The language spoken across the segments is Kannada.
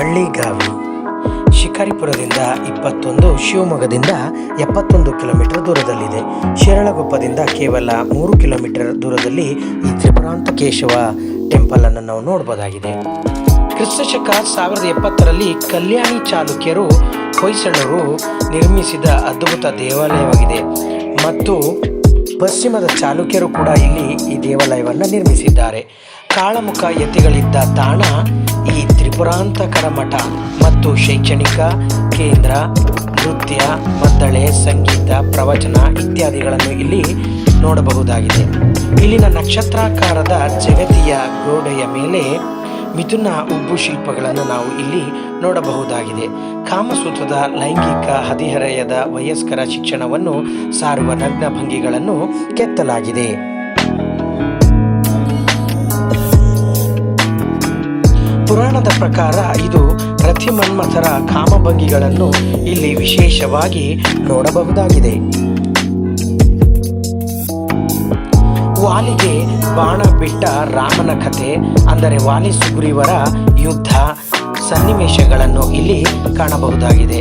ಬಳ್ಳಿಗಾವಿ ಶಿಕಾರಿಪುರದಿಂದ ಇಪ್ಪತ್ತೊಂದು, ಶಿವಮೊಗ್ಗದಿಂದ ಎಪ್ಪತ್ತೊಂದು ಕಿಲೋಮೀಟರ್ ದೂರದಲ್ಲಿದೆ. ಶಿರಳಗೊಪ್ಪದಿಂದ ಕೇವಲ ಮೂರು ಕಿಲೋಮೀಟರ್ ದೂರದಲ್ಲಿ ಈ ತ್ರಿಪುರಾಂತಕೇಶವ ಟೆಂಪಲ್ ಅನ್ನು ನಾವು ನೋಡಬಹುದಾಗಿದೆ ಕ್ರಿಸ್ತಶಕ ಸಾವಿರದ ಎಪ್ಪತ್ತರಲ್ಲಿ ಕಲ್ಯಾಣಿ ಚಾಲುಕ್ಯರು ಹೊಯ್ಸಳರು ನಿರ್ಮಿಸಿದ ಅದ್ಭುತ ದೇವಾಲಯವಾಗಿದೆ ಮತ್ತು ಪಶ್ಚಿಮದ ಚಾಲುಕ್ಯರು ಕೂಡ ಇಲ್ಲಿ ಈ ದೇವಾಲಯವನ್ನು ನಿರ್ಮಿಸಿದ್ದಾರೆ. ಕಾಳಮುಖ ಯತಿಗಳಿದ್ದ ತಾಣ ಈ ತ್ರಿಪುರಾಂತಕರ ಮಠ ಮತ್ತು ಶೈಕ್ಷಣಿಕ ಕೇಂದ್ರ, ನೃತ್ಯ, ಮದ್ದಳೆ, ಸಂಗೀತ, ಪ್ರವಚನ ಇತ್ಯಾದಿಗಳನ್ನು ಇಲ್ಲಿ ನೋಡಬಹುದಾಗಿದೆ. ಇಲ್ಲಿನ ನಕ್ಷತ್ರಾಕಾರದ ಜಗತಿಯ ಗೋಡೆಯ ಮೇಲೆ ಮಿಥುನ ಉಬ್ಬು ಶಿಲ್ಪಗಳನ್ನು ನಾವು ಇಲ್ಲಿ ನೋಡಬಹುದಾಗಿದೆ. ಕಾಮಸೂತ್ರದ ಲೈಂಗಿಕ ಹದಿಹರೆಯದ ವಯಸ್ಕರ ಶಿಕ್ಷಣವನ್ನು ಸಾರುವ ನಗ್ನ ಭಂಗಿಗಳನ್ನು ಕೆತ್ತಲಾಗಿದೆ. ಪುರಾಣದ ಪ್ರಕಾರ ಇದು ರಥಿಮನ್ಮಥರ ಕಾಮಭಂಗಿಗಳನ್ನು ಇಲ್ಲಿ ವಿಶೇಷವಾಗಿ ನೋಡಬಹುದಾಗಿದೆ. ವಾಲಿಗೆ ಬಾಣ ಬಿಟ್ಟ ರಾಮನ ಕಥೆ, ಅಂದರೆ ವಾಲಿ ಸುಗ್ರೀವರ ಯುದ್ಧ ಸನ್ನಿವೇಶಗಳನ್ನು ಇಲ್ಲಿ ಕಾಣಬಹುದಾಗಿದೆ.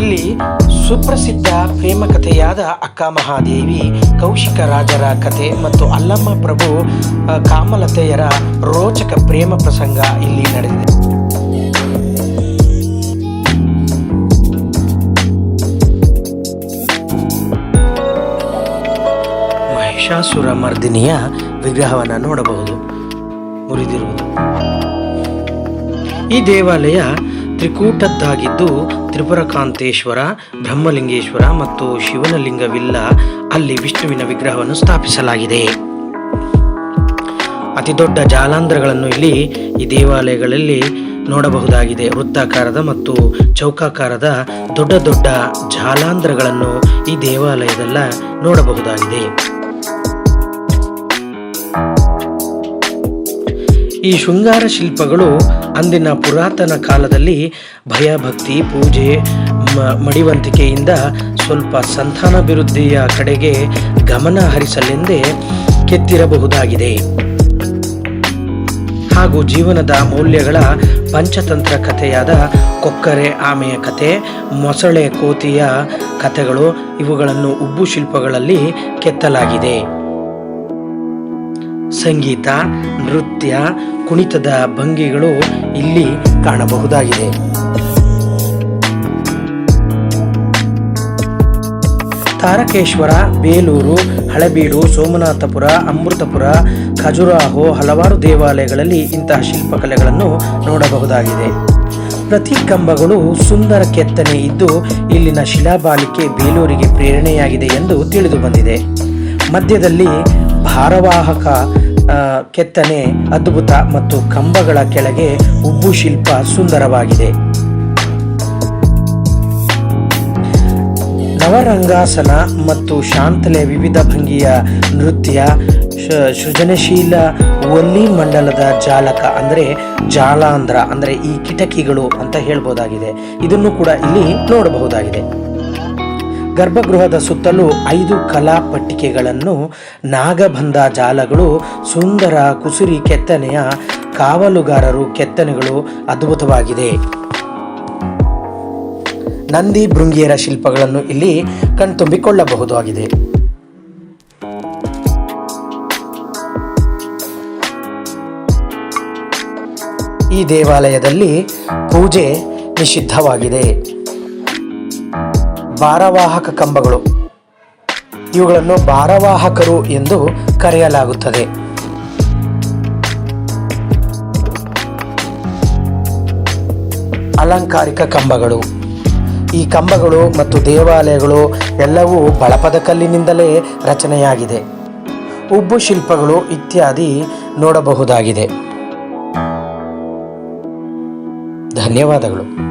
ಇಲ್ಲಿ ಸುಪ್ರಸಿದ್ಧ ಪ್ರೇಮ ಕಥೆಯಾದ ಅಕ್ಕ ಮಹಾದೇವಿ, ಕೌಶಿಕ ರಾಜರ ಕಥೆ ಮತ್ತು ಅಲ್ಲಮ್ಮ ಪ್ರಭು ಕಾಮಲತೆಯರ ರೋಚಕ ಪ್ರೇಮ ಪ್ರಸಂಗ ಇಲ್ಲಿ ನಡೆದಿದೆ. ಮಹಿಷಾಸುರ ಮರ್ದಿನಿಯ ವಿಗ್ರಹವನ್ನು ನೋಡಬಹುದು, ಮುರಿದಿರುವುದು. ಈ ದೇವಾಲಯ ತ್ರಿಕೂಟದ್ದಾಗಿದ್ದು ತ್ರಿಪುರಕಾಂತೇಶ್ವರ, ಬ್ರಹ್ಮಲಿಂಗೇಶ್ವರ ಮತ್ತು ಶಿವನ ಲಿಂಗವಿಲ್ಲ ಅಲ್ಲಿ ವಿಷ್ಣುವಿನ ವಿಗ್ರಹವನ್ನು ಸ್ಥಾಪಿಸಲಾಗಿದೆ. ಅತಿ ದೊಡ್ಡ ಜಾಲಾಂಧ್ರಗಳನ್ನು ಇಲ್ಲಿ ಈ ದೇವಾಲಯಗಳಲ್ಲಿ ನೋಡಬಹುದಾಗಿದೆ. ವೃತ್ತಾಕಾರದ ಮತ್ತು ಚೌಕಾಕಾರದ ದೊಡ್ಡ ದೊಡ್ಡ ಜಾಲಾಂಧ್ರಗಳನ್ನು ಈ ದೇವಾಲಯದಲ್ಲ ನೋಡಬಹುದಾಗಿದೆ. ಈ ಶೃಂಗಾರ ಶಿಲ್ಪಗಳು ಅಂದಿನ ಪುರಾತನ ಕಾಲದಲ್ಲಿ ಭಯಭಕ್ತಿ, ಪೂಜೆ ಮಡಿವಂತಿಕೆಯಿಂದ ಸ್ವಲ್ಪ ಸಂತಾನಾಭಿವೃದ್ಧಿಯ ಕಡೆಗೆ ಗಮನ ಹರಿಸಲೆಂದೇ ಕೆತ್ತಿರಬಹುದಾಗಿದೆ. ಹಾಗೂ ಜೀವನದ ಮೌಲ್ಯಗಳ ಪಂಚತಂತ್ರ ಕಥೆಯಾದ ಕೊಕ್ಕರೆ ಆಮೆಯ ಕಥೆ, ಮೊಸಳೆ ಕೋತಿಯ ಕಥೆಗಳು ಇವುಗಳನ್ನು ಉಬ್ಬು ಶಿಲ್ಪಗಳಲ್ಲಿ ಕೆತ್ತಲಾಗಿದೆ. ಸಂಗೀತ ನೃತ್ಯ, ಕುಣಿತದ ಭಂಗಿಗಳು ಇಲ್ಲಿ ಕಾಣಬಹುದಾಗಿದೆ. ತಾರಕೇಶ್ವರ, ಬೇಲೂರು, ಹಳೆಬೀಡು, ಸೋಮನಾಥಪುರ, ಅಮೃತಪುರ, ಖಜುರಾಹೋ ಹಲವಾರು ದೇವಾಲಯಗಳಲ್ಲಿ ಇಂತಹ ಶಿಲ್ಪಕಲೆಗಳನ್ನು ನೋಡಬಹುದಾಗಿದೆ. ಪ್ರತಿ ಕಂಬಗಳು ಸುಂದರ ಕೆತ್ತನೆ ಇದ್ದು ಇಲ್ಲಿನ ಶಿಲಾಬಾಲಿಕೆ ಬೇಲೂರಿಗೆ ಪ್ರೇರಣೆಯಾಗಿದೆ ಎಂದು ತಿಳಿದು ಬಂದಿದೆ. ಮಧ್ಯದಲ್ಲಿ ಭಾರವಾಹಕ ಕೆತ್ತನೆ, ಅದ್ಭುತ ಮತ್ತು ಕಂಬಗಳ ಕೆಳಗೆ ಉಬ್ಬು ಶಿಲ್ಪ ಸುಂದರವಾಗಿದೆ. ನವರಂಗಾಸನ ಮತ್ತು ಶಾಂತಲೆ ವಿವಿಧ ಭಂಗಿಯ ನೃತ್ಯ ಸೃಜನಶೀಲ ಒಲ್ಲಿ ಮಂಡಲದ ಜಾಲಕ ಅಂದರೆ ಜಾಲಾಂಧ್ರ, ಅಂದರೆ ಈ ಕಿಟಕಿಗಳು ಅಂತ ಹೇಳ್ಬೋದಾಗಿದೆ. ಇದನ್ನು ಕೂಡ ಇಲ್ಲಿ ನೋಡಬಹುದಾಗಿದೆ. ಗರ್ಭಗೃಹದ ಸುತ್ತಲೂ ಐದು ಕಲಾ ಪಟ್ಟಿಕೆಗಳನ್ನು ನಾಗಬಂಧ ಜಾಲಗಳು, ಸುಂದರ ಕುಸುರಿ ಕೆತ್ತನೆಯ ಕಾವಲುಗಾರರು ಕೆತ್ತನೆಗಳು ಅದ್ಭುತವಾಗಿದೆ. ನಂದಿ ಭೃಂಗಿಯರ ಶಿಲ್ಪಗಳನ್ನು ಇಲ್ಲಿ ಕಣ್ತುಂಬಿಕೊಳ್ಳಬಹುದಾಗಿದೆ. ಈ ದೇವಾಲಯದಲ್ಲಿ ಪೂಜೆ ನಿಷಿದ್ಧವಾಗಿದೆ. ಭಾರವಾಹಕ ಕಂಬಗಳು. ಇವುಗಳನ್ನು ಭಾರವಾಹಕರು ಎಂದು ಕರೆಯಲಾಗುತ್ತದೆ. ಅಲಂಕಾರಿಕ ಕಂಬಗಳು. ಈ ಕಂಬಗಳು ಮತ್ತು ದೇವಾಲಯಗಳು ಎಲ್ಲವೂ ಬಳಪದ ಕಲ್ಲಿನಿಂದಲೇ ರಚನೆಯಾಗಿದೆ. ಉಬ್ಬು ಶಿಲ್ಪಗಳು ಇತ್ಯಾದಿ ನೋಡಬಹುದಾಗಿದೆ. ಧನ್ಯವಾದಗಳು.